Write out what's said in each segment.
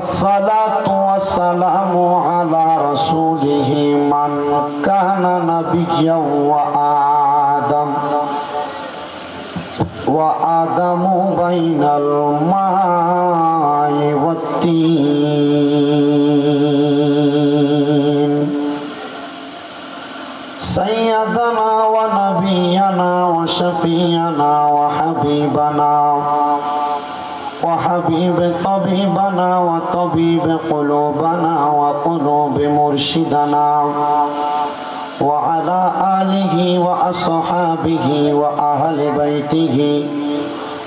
الصلاة والسلام على رسوله من كان نبيا وآدم. وآدم بين الماء والتين. سيدنا ونبينا وشفينا وحبيبنا وحبيب طبيبنا وطبيب قلوبنا وقلوب مرشدنا وعلى آله وأصحابه وأهل بيته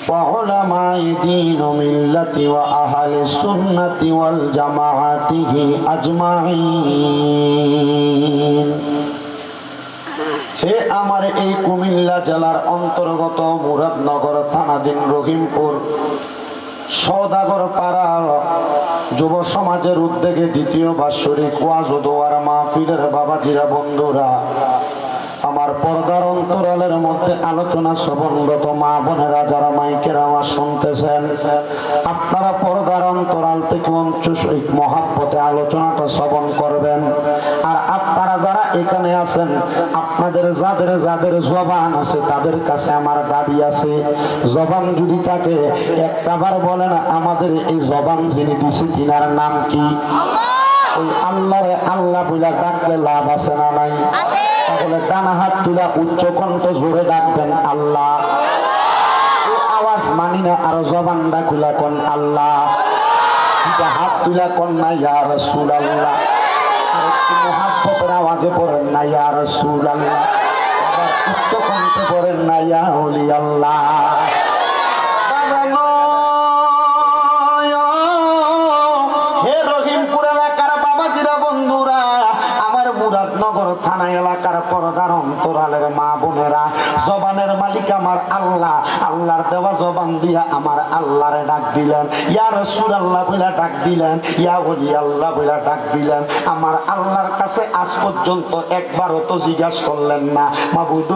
وعلماء دين ملة وأهل السنة والجماعته أجمعين হে আমার এই কুমিল্লা জেলার অন্তর্গত মুরাদনগর থানাধীন রহিমপুর সৌদাগর পাড়া যুব সমাজের উদ্যোগে দ্বিতীয় বাৎসরিক ওয়াজ দোয়ার মাহফিলের বাবাজিরা বন্ধুরা, আমার পর্দার অন্তরালের মধ্যে আলোচনা শ্রবণরত মা বোনেরা যারা মাইকের আওয়াজ শুনতেছেন, আপনারা পর্দার অন্তরাল থেকে মহাব্বতে আলোচনাটা শ্রবণ করবেন। এখানে আছেন আপনাদের যাদের যাদের জবান আছে তাদের কাছে আমার দাবি আছে। জবান যদি থাকে একটাবার বলেন আমাদের এই জবান যিনি দিছে তিনার নাম কি? ওই আল্লাহ বইলা ডাকলে লাভ আছে না নাই? তাহলে ডানা হাত তুলা উচ্চ কণ্ঠ জোরে ডাকবেন আল্লাহ। আওয়াজ মানি না আর খুলা কোন আল্লাহ। হাত তুলা ইয়া মোহাব্বতের আওয়াজে পড়েন না ইয়া রসুল আল্লাহ উচ্চ কণ্ঠে পড়েন না ইয়া হলি আল্লাহ হে রহিমপুর এলাকার বাবাজিরা বন্ধুরা, আমার মুরাদনগর এলাকার পরদার অন্তরালের মা বোনেরা, জবানের মালিক আমার আল্লাহ, আল্লাহর দেওয়া জবান দিয়া আমার আল্লাহরে ডাক দিলেন। ইয়া রসুল আল্লাহ বলে ডাক দিলেন, ইয়া বলি আল্লাহ বলে ডাক দিলেন। আমার আল্লাহর কাছে আজ পর্যন্ত একবারও তো জিজ্ঞাসা করলেন না, মাবুদ,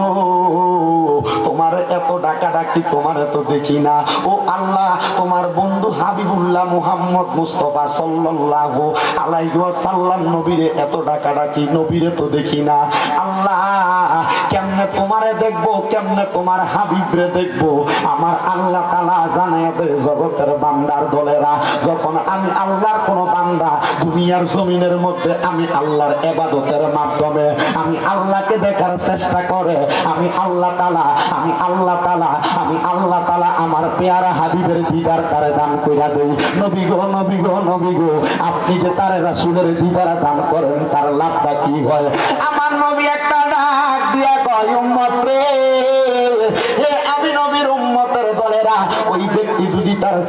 তোমার এত ডাকা ডাকি তোমার এত দেখি না। ও আল্লাহ, তোমার বন্ধু হাবিবুল্লাহ মুহাম্মদ মুস্তফা সাল্লাল্লাহু আলাইহি ওয়াসাল্লাম নবীরে এত ডাকা ডাকি নবীরে তো দেখি না। আল্লাহ কেমনে তোমারে দেখব, কেমনে তোমার হাবিবরে দেখব? আমার আল্লাহ তাআলা জানায় জগতের বান্দার দলেরা। যখন আমি আল্লাহর কোন বান্দা, দুনিয়ার জমিনের মধ্যে আমি আল্লাহর এবাদতের মাধ্যমে, আমি আল্লাহকে দেখার চেষ্টা করে, আমি আল্লাহ তালা আমি আল্লাহ তালা আমি আল্লাহ তালা আমার পেয়ারা হাবিবের দিদার তারে দান কইরা দেই। নবী গো নবী গো নবী গো, আপনি যে তারে রাসূলের দিদার দান করেন, তার লাভটা কি হয়? আমার নবী একটা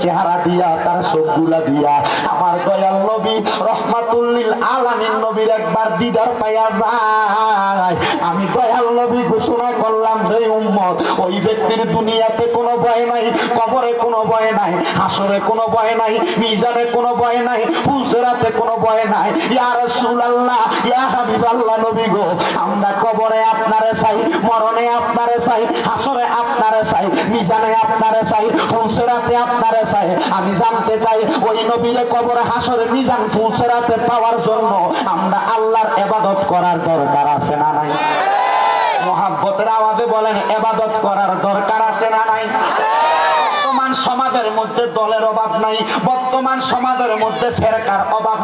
চেহারা দিয়া, তার চোখগুলা দিয়া। আমার দয়াল নবী রহমাতুল্লিল আলামিন নবীর একবার দিদার পাইয়া যায়। আমি দয়াল নবী ঘোষণা করলাম রে উম্মত, ওই ব্যক্তির দুনিয়াতে কোনো ভয় নাই, কবরে কোনো ভয় নাই, হাসরে কোনো ভয় নাই, মিজানে কোনো ভয় নাই, ফুলসেরাতে কোনো ভয় নাই। ইয়া রাসূলুল্লাহ, ইয়া হাবিবাল্লাহ নবী গো, আমরা কবরে আপনারে চাই, মরণে আপনারে চাই, হাসরে আপনারে চাই, মিজানে আপনারে চাই ফুলসেরাতে আপনারে চাই। আমি জানতে চাই, ওই নবীরে কবরে হাসরে মিজান ফুলসেরাতে পাওয়ার জন্য আমরা আল্লাহর এবাদত করার দরকার আছে না নাই? মহাব্বতের আওয়াজে বলেন, এবাদত করার দরকার আছে না নাই? বর্তমান সমাজের মধ্যে দলের অভাব নাই, বর্তমান সমাজের মধ্যে ফেরকার অভাব